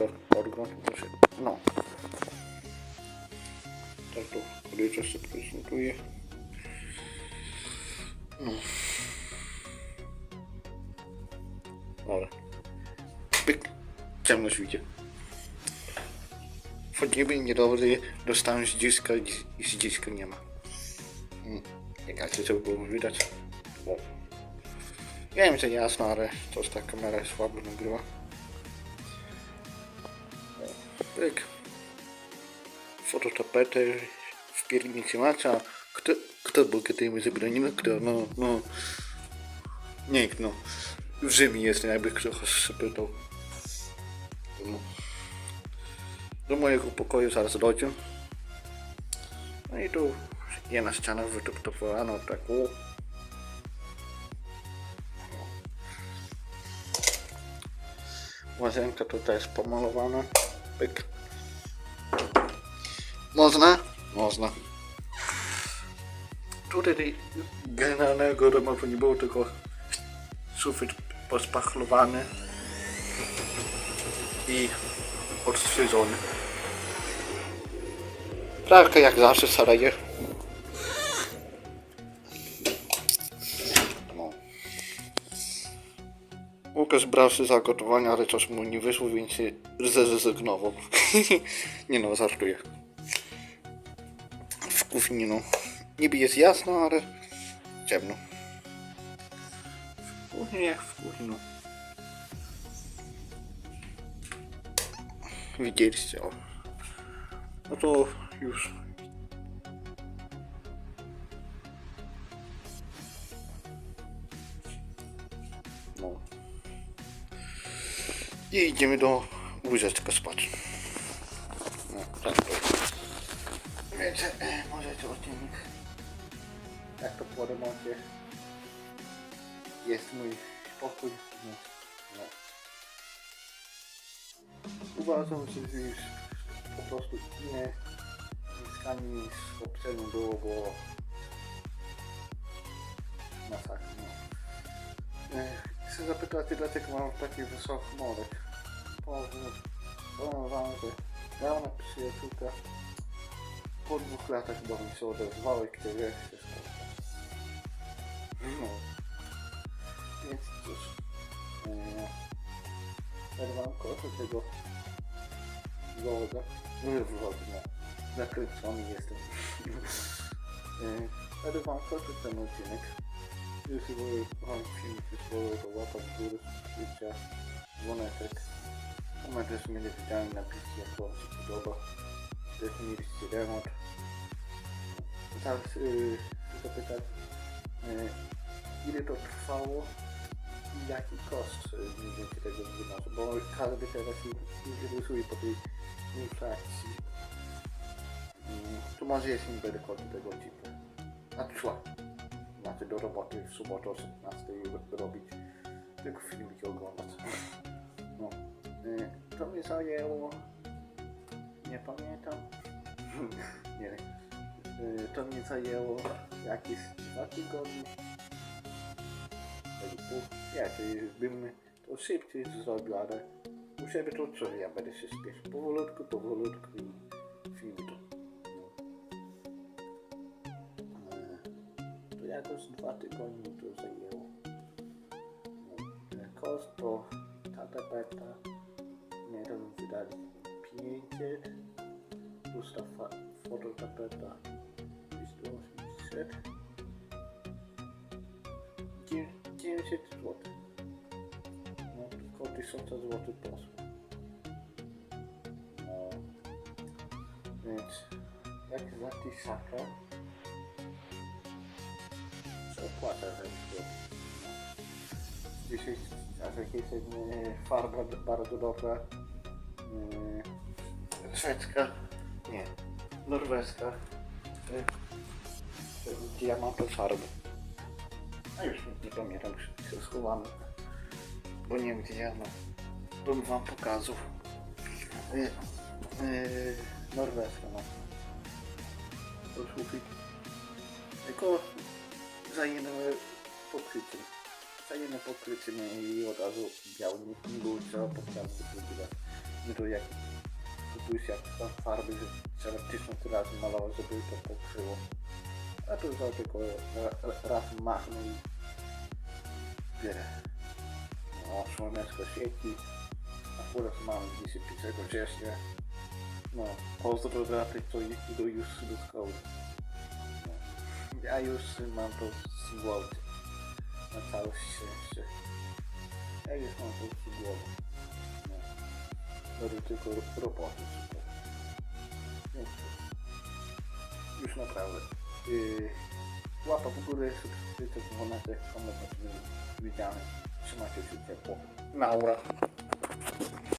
Tylko podgląd muszę. No. Tak to podejrzewam się prezentuje. No. Dobra. Pyk. Ciemność widzę. Wchodzimy i niedobrze dostałem z dziecka i z dziecka nie ma. Hmm. Co by było widać. O. Ja wiem, że jasno, ale coś ta kamera słabo nagrywa. Pyk. Fototapety w piernicy maca. Kto, kto kiedy zabronił? Kto? No, no. Nikt, no. W Rzymie jest, jakby ktoś zapytał. No. Do mojego pokoju zaraz dojdzie. No i tu jedna ściana wytoptowana, tak o. Łazienka tutaj jest pomalowana. Pyk. Można? Można. Tutaj generalnego remontu nie było, tylko sufit pospachlowany i odstrzyżony. Pralka jak zawsze staraje. No. Łukasz brał się za gotowanie, ale coś mu nie wyszło, więc się zrezygnował. nie no, żartuję. W kuchni no. Niby jest jasno, ale ciemno. W kuchni jak w kuchni no. Widzieliście, o. No to już. I idziemy do łóżeczka spać. No, tak to. Wiecie, e, możecie odcinek. Jak to po remoncie. Jest mój pokój. No. no. Uważam, że już po prostu inne mieszkanie niż poprzednio było, bo Chcę zapytać, dlaczego mam taki wysoki powiem wam, że dawna przyjaciółka po dwóch latach mi się odezwała i kiedy się spotkać. No. Więc cóż. E, Przerwanko do tego vloga. Nie vlog, no. Zakręcony jestem. E, Przerwanko to ten odcinek. Jeśli wam film się spodobał, to łapa w górę, subskrypcja, dzwoneczek. Komentarz mnie widziałem, napiszcie jak wam się podoba. Jak mieliście remont. Zaraz yy, zapytać, yy, ile to trwało i jaki koszt yy, mniej więcej tego wynosi, bo każdy teraz interesuje po tej inflacji. Yy, tu może jest będę kończył tego odcinka. A trwa. Znaczy do roboty w sobotę o 17 robić, tylko filmiki oglądać. No. Yy, to mi zajęło, nie pamiętam, nie yy, to mi zajęło jakieś dwa tygodnie. Pół, wiecie, bym to szybciej zrobił, ale u siebie to co ja będę się spieszył. Powolutku, powolutku to jakoś dwa tygodnie to zajęło. Koszt to tata beta, tam wydali 500 plus ta fototapeta jest to 800 Dzie- 900 zł no tylko 1000 zł poszło no więc jak za tisaka co opłata za to Dzisiaj jak jest e, farba bardzo dobra. E, Szwedzka, nie, norweska. Mam te farby. A już nie, pamiętam, się schowamy. Bo nie wiem gdzie mam. Bym wam pokazał. Yy, yy, Norweska, no. To. Tylko zajmiemy pokryciem. Zajmiemy pokryciem i od razu biały nie, nie było trzeba pokazać drugi raz. Nie to jak to już jak tam farby, że trzeba tysiąc razy malować, żeby to pokryło. A tu za tylko ra- raz machnę i bierę. No, słoneczko świeci. Akurat mam dzisiaj 1 września. No, pozdro dla tych, co idą już do szkoły. No. Ja już mam to głowy. Na całe szczęście. Ja już mam to głowy. No. Robię tylko ro- roboty. Więc już naprawdę. Yy, łapa w górę, subskrypcja, dzwonek, komentarz widziany. Trzymajcie się ciepło. Naura.